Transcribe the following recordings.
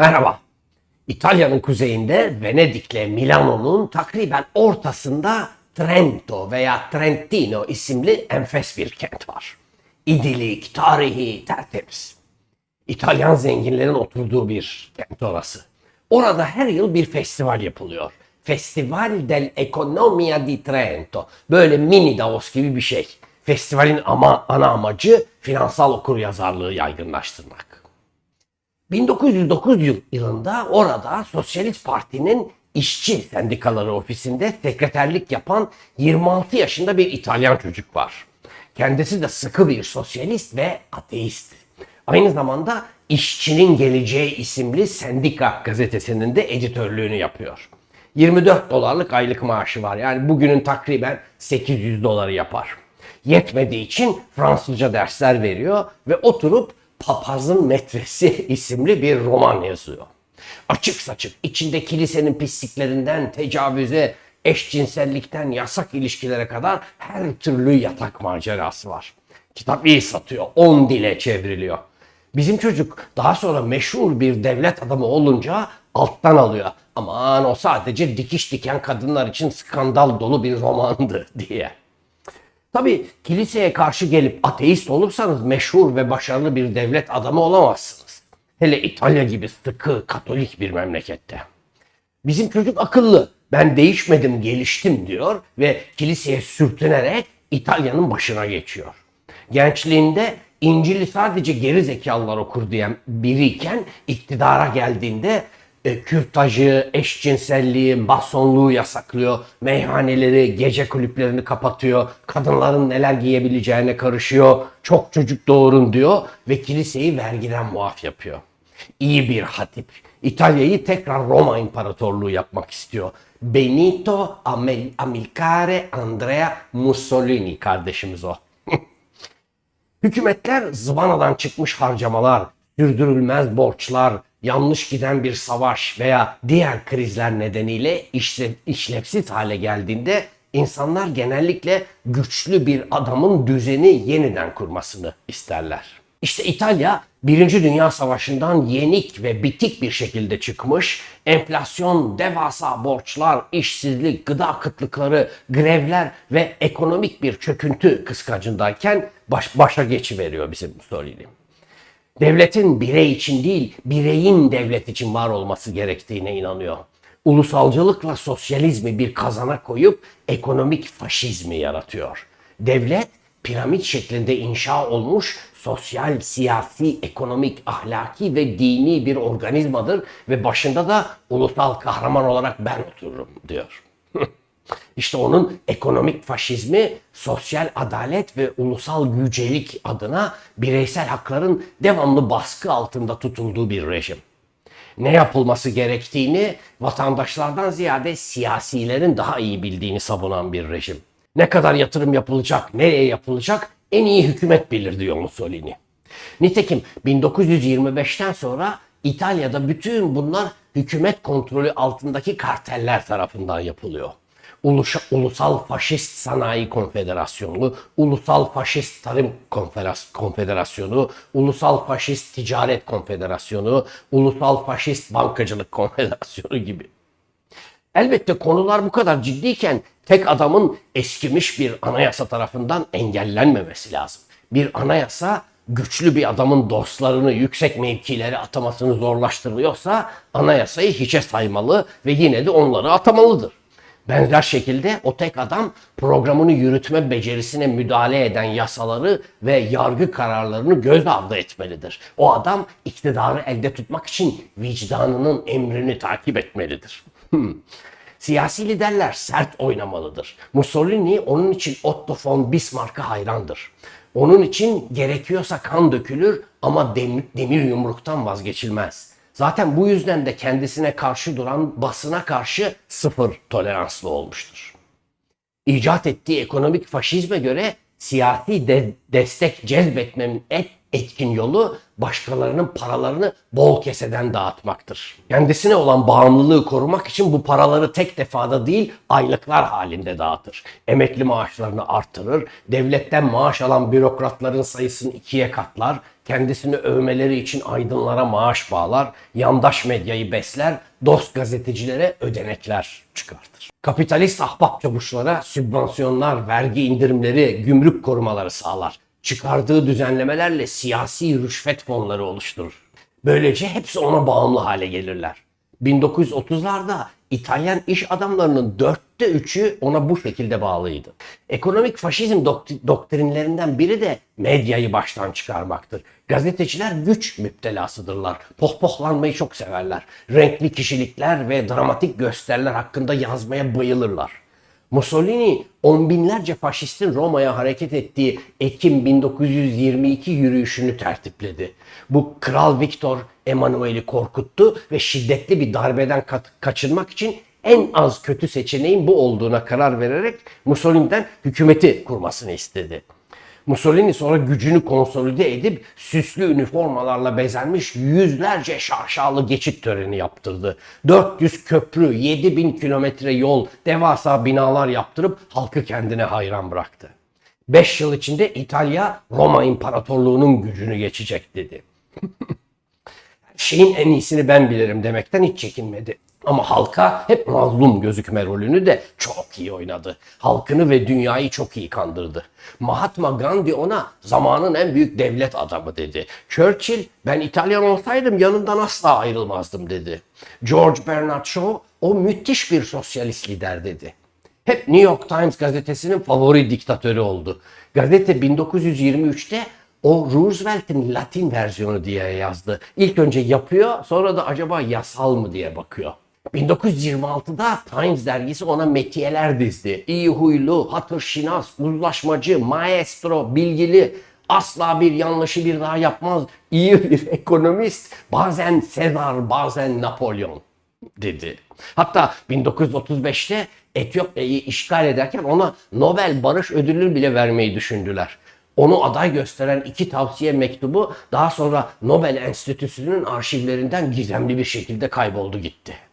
Merhaba. İtalya'nın kuzeyinde Venedik'le Milano'nun takriben ortasında Trento veya Trentino isimli enfes bir kent var. İdilik, tarihi, tertemiz. İtalyan zenginlerin oturduğu bir kent orası. Orada her yıl bir festival yapılıyor. Festival del Economia di Trento. Böyle mini Davos gibi bir şey. Festivalin ama ana amacı finansal okuryazarlığı yaygınlaştırmak. 1909 yıl- yılında orada Sosyalist Parti'nin işçi sendikaları ofisinde sekreterlik yapan 26 yaşında bir İtalyan çocuk var. Kendisi de sıkı bir sosyalist ve ateist. Aynı zamanda İşçinin Geleceği isimli sendika gazetesinin de editörlüğünü yapıyor. 24 dolarlık aylık maaşı var. Yani bugünün takriben 800 doları yapar. Yetmediği için Fransızca dersler veriyor ve oturup Papazın Metresi isimli bir roman yazıyor. Açık saçık içinde kilisenin pisliklerinden tecavüze, eşcinsellikten yasak ilişkilere kadar her türlü yatak macerası var. Kitap iyi satıyor. 10 dile çevriliyor. Bizim çocuk daha sonra meşhur bir devlet adamı olunca alttan alıyor. Aman o sadece dikiş diken kadınlar için skandal dolu bir romandı diye. Tabii kiliseye karşı gelip ateist olursanız meşhur ve başarılı bir devlet adamı olamazsınız. Hele İtalya gibi sıkı katolik bir memlekette. Bizim çocuk akıllı. Ben değişmedim, geliştim diyor ve kiliseye sürtünerek İtalya'nın başına geçiyor. Gençliğinde İncil'i sadece geri zekalılar okur diyen biriyken iktidara geldiğinde e, kürtajı, eşcinselliği, masonluğu yasaklıyor. Meyhaneleri, gece kulüplerini kapatıyor. Kadınların neler giyebileceğine karışıyor. Çok çocuk doğurun diyor ve kiliseyi vergiden muaf yapıyor. İyi bir hatip. İtalya'yı tekrar Roma İmparatorluğu yapmak istiyor. Benito Amel- Amilcare Andrea Mussolini kardeşimiz o. Hükümetler zıvanadan çıkmış harcamalar, sürdürülmez borçlar, yanlış giden bir savaş veya diğer krizler nedeniyle işle- işlevsiz hale geldiğinde insanlar genellikle güçlü bir adamın düzeni yeniden kurmasını isterler. İşte İtalya Birinci Dünya Savaşı'ndan yenik ve bitik bir şekilde çıkmış, enflasyon, devasa borçlar, işsizlik, gıda kıtlıkları, grevler ve ekonomik bir çöküntü kıskacındayken baş, başa geçiveriyor bizim Mussolini. Devletin birey için değil, bireyin devlet için var olması gerektiğine inanıyor. Ulusalcılıkla sosyalizmi bir kazana koyup ekonomik faşizmi yaratıyor. Devlet piramit şeklinde inşa olmuş sosyal, siyasi, ekonomik, ahlaki ve dini bir organizmadır ve başında da ulusal kahraman olarak ben otururum diyor. İşte onun ekonomik faşizmi, sosyal adalet ve ulusal yücelik adına bireysel hakların devamlı baskı altında tutulduğu bir rejim. Ne yapılması gerektiğini vatandaşlardan ziyade siyasilerin daha iyi bildiğini savunan bir rejim. Ne kadar yatırım yapılacak, nereye yapılacak en iyi hükümet bilir diyor Mussolini. Nitekim 1925'ten sonra İtalya'da bütün bunlar hükümet kontrolü altındaki karteller tarafından yapılıyor. Uluşa- Ulusal Faşist Sanayi Konfederasyonu, Ulusal Faşist Tarım Konfederasyonu, Ulusal Faşist Ticaret Konfederasyonu, Ulusal Faşist Bankacılık Konfederasyonu gibi. Elbette konular bu kadar ciddiyken tek adamın eskimiş bir anayasa tarafından engellenmemesi lazım. Bir anayasa güçlü bir adamın dostlarını yüksek mevkilere atamasını zorlaştırıyorsa anayasayı hiçe saymalı ve yine de onları atamalıdır. Benzer şekilde o tek adam programını yürütme becerisine müdahale eden yasaları ve yargı kararlarını göz ardı etmelidir. O adam iktidarı elde tutmak için vicdanının emrini takip etmelidir. Hmm. Siyasi liderler sert oynamalıdır. Mussolini onun için Otto von Bismarck'a hayrandır. Onun için gerekiyorsa kan dökülür ama demir, yumruktan vazgeçilmez. Zaten bu yüzden de kendisine karşı duran basına karşı sıfır toleranslı olmuştur. İcat ettiği ekonomik faşizme göre siyasi de- destek cezbetmenin et- etkin yolu başkalarının paralarını bol keseden dağıtmaktır. Kendisine olan bağımlılığı korumak için bu paraları tek defada değil aylıklar halinde dağıtır. Emekli maaşlarını artırır, devletten maaş alan bürokratların sayısını ikiye katlar, kendisini övmeleri için aydınlara maaş bağlar, yandaş medyayı besler, dost gazetecilere ödenekler çıkartır. Kapitalist ahbap çavuşlara sübvansiyonlar, vergi indirimleri, gümrük korumaları sağlar. Çıkardığı düzenlemelerle siyasi rüşvet fonları oluşturur. Böylece hepsi ona bağımlı hale gelirler. 1930'larda İtalyan iş adamlarının dörtte üçü ona bu şekilde bağlıydı. Ekonomik faşizm dokt- doktrinlerinden biri de medyayı baştan çıkarmaktır. Gazeteciler güç müptelasıdırlar. Pohpohlanmayı çok severler. Renkli kişilikler ve dramatik gösteriler hakkında yazmaya bayılırlar. Mussolini on binlerce faşistin Roma'ya hareket ettiği Ekim 1922 yürüyüşünü tertipledi. Bu Kral Viktor Emanuel'i korkuttu ve şiddetli bir darbeden kaçınmak için en az kötü seçeneğin bu olduğuna karar vererek Mussolini'den hükümeti kurmasını istedi. Mussolini sonra gücünü konsolide edip süslü üniformalarla bezenmiş yüzlerce şaşalı geçit töreni yaptırdı. 400 köprü, 7000 kilometre yol, devasa binalar yaptırıp halkı kendine hayran bıraktı. 5 yıl içinde İtalya Roma İmparatorluğu'nun gücünü geçecek dedi. şeyin en iyisini ben bilirim demekten hiç çekinmedi. Ama halka hep mazlum gözükme rolünü de çok iyi oynadı. Halkını ve dünyayı çok iyi kandırdı. Mahatma Gandhi ona zamanın en büyük devlet adamı dedi. Churchill ben İtalyan olsaydım yanından asla ayrılmazdım dedi. George Bernard Shaw o müthiş bir sosyalist lider dedi. Hep New York Times gazetesinin favori diktatörü oldu. Gazete 1923'te o Roosevelt'in Latin versiyonu diye yazdı. İlk önce yapıyor sonra da acaba yasal mı diye bakıyor. 1926'da Times dergisi ona metiyeler dizdi. İyi huylu, hatırşinas, uzlaşmacı, maestro, bilgili, asla bir yanlışı bir daha yapmaz, iyi bir ekonomist, bazen Sezar, bazen Napolyon dedi. Hatta 1935'te Etiyopya'yı işgal ederken ona Nobel Barış Ödülü bile vermeyi düşündüler. Onu aday gösteren iki tavsiye mektubu daha sonra Nobel Enstitüsü'nün arşivlerinden gizemli bir şekilde kayboldu gitti.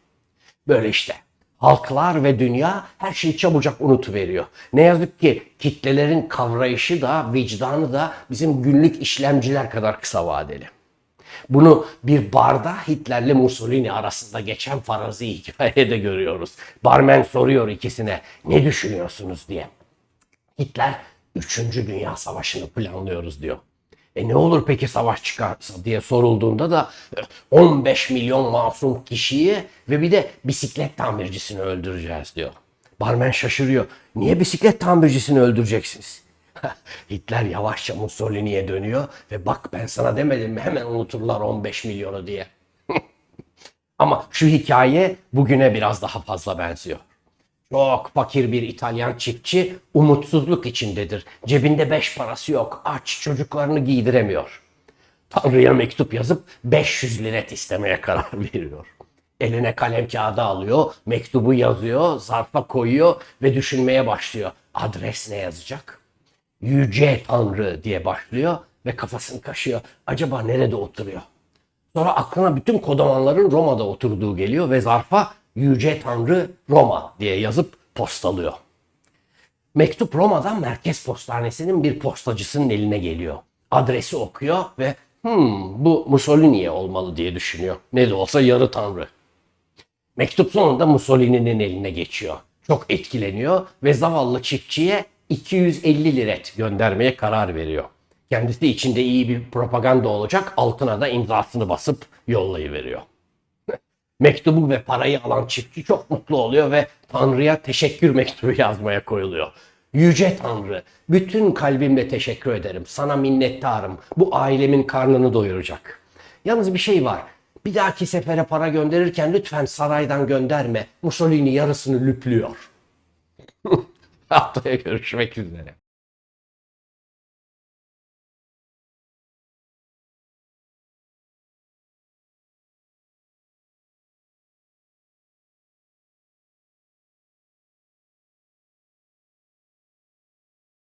Böyle işte. Halklar ve dünya her şeyi çabucak unutuveriyor. Ne yazık ki kitlelerin kavrayışı da vicdanı da bizim günlük işlemciler kadar kısa vadeli. Bunu bir barda Hitler'le Mussolini arasında geçen farazi hikayede görüyoruz. Barmen soruyor ikisine ne düşünüyorsunuz diye. Hitler 3. Dünya Savaşı'nı planlıyoruz diyor. E ne olur peki savaş çıkarsa diye sorulduğunda da e, 15 milyon masum kişiyi ve bir de bisiklet tamircisini öldüreceğiz diyor. Barmen şaşırıyor. Niye bisiklet tamircisini öldüreceksiniz? Hitler yavaşça Mussolini'ye dönüyor ve bak ben sana demedim mi hemen unuturlar 15 milyonu diye. Ama şu hikaye bugüne biraz daha fazla benziyor. Çok fakir bir İtalyan çiftçi umutsuzluk içindedir. Cebinde beş parası yok. Aç çocuklarını giydiremiyor. Tanrı'ya mektup yazıp 500 liret istemeye karar veriyor. Eline kalem kağıdı alıyor, mektubu yazıyor, zarfa koyuyor ve düşünmeye başlıyor. Adres ne yazacak? Yüce Tanrı diye başlıyor ve kafasını kaşıyor. Acaba nerede oturuyor? Sonra aklına bütün kodamanların Roma'da oturduğu geliyor ve zarfa Yüce Tanrı Roma diye yazıp postalıyor. Mektup Roma'dan Merkez Postanesi'nin bir postacısının eline geliyor. Adresi okuyor ve hmm, bu Mussolini'ye olmalı diye düşünüyor. Ne de olsa yarı tanrı. Mektup sonunda Mussolini'nin eline geçiyor. Çok etkileniyor ve zavallı çiftçiye 250 liret göndermeye karar veriyor. Kendisi içinde iyi bir propaganda olacak, altına da imzasını basıp yollayıveriyor. Mektubu ve parayı alan çiftçi çok mutlu oluyor ve Tanrı'ya teşekkür mektubu yazmaya koyuluyor. Yüce Tanrı, bütün kalbimle teşekkür ederim. Sana minnettarım. Bu ailemin karnını doyuracak. Yalnız bir şey var. Bir dahaki sefere para gönderirken lütfen saraydan gönderme. Mussolini yarısını lüplüyor. Haftaya görüşmek üzere.